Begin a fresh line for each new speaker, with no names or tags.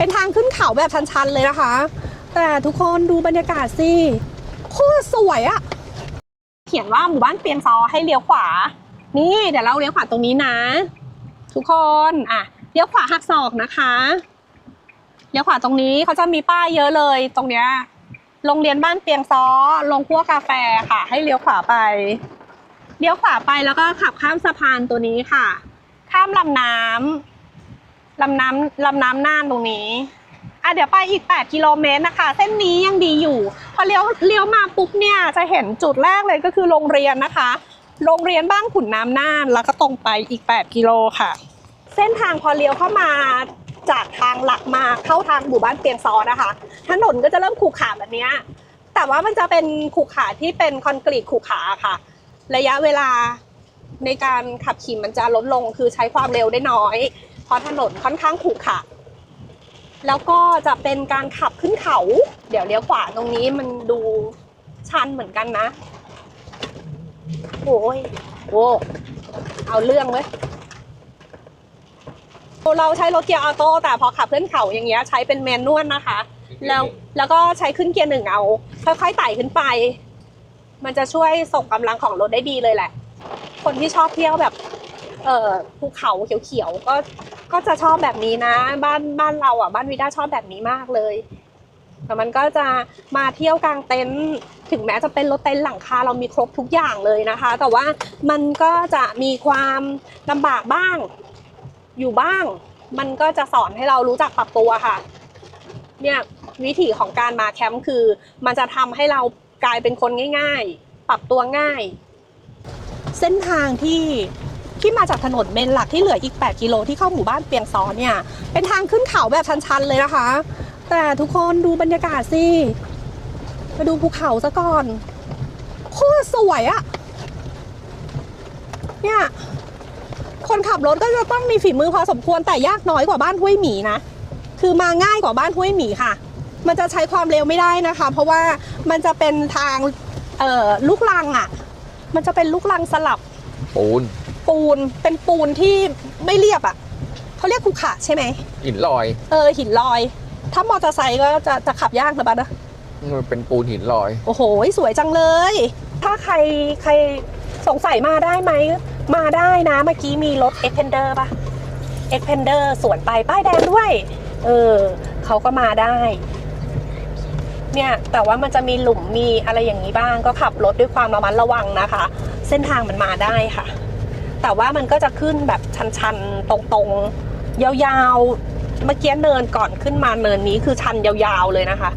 เป็นทางขึ้นเขาแบบชันๆเลยนะคะ แต่ทุกคนดูบรรยากาศสิโคตรสวยอะเขียนว่าหมู่บ้านเปียงซอให้เลี้ยวขวา นี่เดี๋ยวเราเลี้ยวขวาตรงนี้นะ ทุกคนอะเลี้ยวขวาหักศอกนะคะเลี้ยวขวาตรงนี้เขาจะมีป้ายเยอะเลยตรงเนี้ยโรงเรียนบ้านเปียงซอลงขั้วกาแฟค่ะ ให้เลี้ยวขวาไปเลี้ยวขวาไปแล้วก็ขับข้ามสะพานตัวนี้ค่ะ ข้ามลำน้ำ ลำน้ำลำน้ำน่านตรงนี้อะเดี๋ยวไปอีก 8 กิโลเมตรนะคะ เส้นนี้ยังดีอยู่ พอเลี้ยวเลี้ยวมาปุ๊บเนี่ยจะเห็นจุดแรกเลยก็คือโรงเรียนนะคะ โรงเรียนบ้านขุนน้ำน่านแล้วก็ตรงไปอีก 8 กิโลค่ะ เส้นทางพอเลี้ยวเข้ามาจากทางหลักมาเข้าทางหมู่บ้านเปียงซอนะคะ ถนนก็จะเริ่มขรุขระแบบนี้แต่ว่ามันจะเป็นขรุขระที่เป็นคอนกรีตขรุขระค่ะ ระยะเวลาในการขับขี่มันจะลดลงคือใช้ความเร็วได้น้อย ราะถนนค่อนข้างขรุขระแล้วก็จะเป็นการขับขึ้นเขา เดี๋ยวเลี้ยวขวาตรงนี้มันดูชันเหมือนกันนะ โอ้ยโอ้เอาเรื่องเว้ยเราใช้รถเกียร์ออโต้แต่พอขับขึ้นเขาอย่างเงี้ยใช้เป็นแมนนวลนะคะ แล้วแล้วก็ใช้ขึ้นเกียร์หนึ่งเอา ค่อยๆไต่ขึ้นไป มันจะช่วยส่งกำลังของรถได้ดีเลยแหละ คนที่ชอบเที่ยวแบบ เอ่อภูเขาเขียวๆก็ก็จะชอบแบบนี้นะ บ้านบ้านเราอะ บ้านวิด้าชอบแบบนี้มากเลยแต่มันก็จะมาเที่ยวกลางเต็นท์ถึงแม้จะเป็นรถเต็นท์หลังคาเรามีครบทุกอย่างเลยนะคะ แต่ว่ามันก็จะมีความลำบากบ้าง อยู่บ้าง มันก็จะสอนให้เรารู้จักปรับตัวค่ะ เนี่ยวิธีของการมาแคมป์คือ มันจะทำให้เรากลายเป็นคนง่าย ๆ ปรับตัวง่าย เส้นทางที่ ที่มาจากถนนเมนหลักที่เหลืออีก 8 กิโลที่เข้าหมู่บ้านเปียงซอนเนี่ย เป็นทางขึ้นเขาแบบชันๆเลยนะคะ แต่ทุกคนดูบรรยากาศสิมาดูภูเขาซะก่อนโคตรสวยอะเนี่ยคนขับรถก็จะต้องมีฝีมือพอสมควรแต่ยากน้อยกว่าบ้านห้วยหมีนะ คือมาง่ายกว่าบ้านห้วยหมีค่ะ มันจะใช้ความเร็วไม่ได้นะคะ เพราะว่ามันจะเป็นทางเออลูกลังอะ่ะ มันจะเป็นลูกลังสลับ
ปูน
ปูนเป็นปูนที่ไม่เรียบอะ่ะเขาเรียกภูเขาใช่ไหม
หินลอย
เออหินลอย ถ้ามอเตอร์ไซค์ก็จะจะขับยากนะบ้านะ
มันเป็นปูนหินลอย
โอ้โห สวยจังเลย ถ้าใครใครสงสัยมาได้ไหม มาได้นะ เมื่อกี้มีรถ e x p e n d e r ปะ e x p e n d e r สวนไปป้ายแดงด้วย เออเขาก็มาได้ เนี่ย แต่ว่ามันจะมีหลุมมีอะไรอย่างนี้บ้าง ก็ขับรถด้วยความระมัดระวังนะคะ เส้นทางมันมาได้ค่ะ แต่ว่ามันก็จะขึ้นแบบชันๆ ตรงๆ ยาวๆ เมื่อกี้เนินก่อนขึ้นมาเนินนี้คือชันยาวๆเลยนะคะ